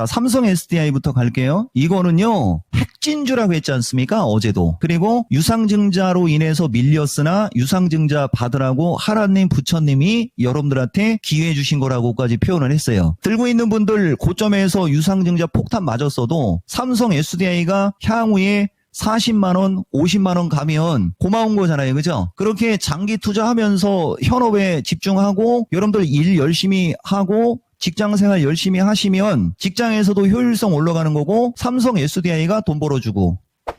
자, 삼성 SDI부터 갈게요. 이거는요, 핵진주라고 했지 않습니까? 어제도. 그리고 유상증자로 인해서 밀렸으나 유상증자 받으라고 하라님, 부처님이 여러분들한테 기회 주신 거라고까지 표현을 했어요. 들고 있는 분들 고점에서 유상증자 폭탄 맞았어도 삼성 SDI가 향후에 40만원, 50만원 가면 고마운 거잖아요. 그죠? 그렇게 장기 투자하면서 현업에 집중하고 여러분들 일 열심히 하고 직장 생활 열심히 하시면 직장에서도 효율성 올라가는 거고 삼성 SDI가 돈 벌어주고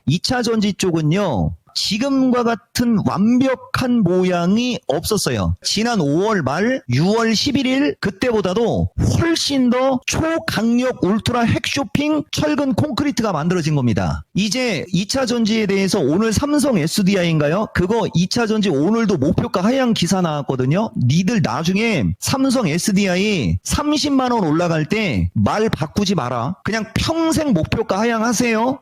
2차 전지 쪽은요. 지금과 같은 완벽한 모양이 없었어요. 지난 5월 말 6월 11일 그때보다도 훨씬 더 초강력 울트라 핵쇼핑 철근 콘크리트가 만들어진 겁니다. 이제 2차 전지에 대해서 오늘 삼성 SDI인가요? 그거 2차 전지 오늘도 목표가 하향 기사 나왔거든요. 니들 나중에 삼성 SDI 30만 원 올라갈 때 말 바꾸지 마라. 그냥 평생 목표가 하향하세요.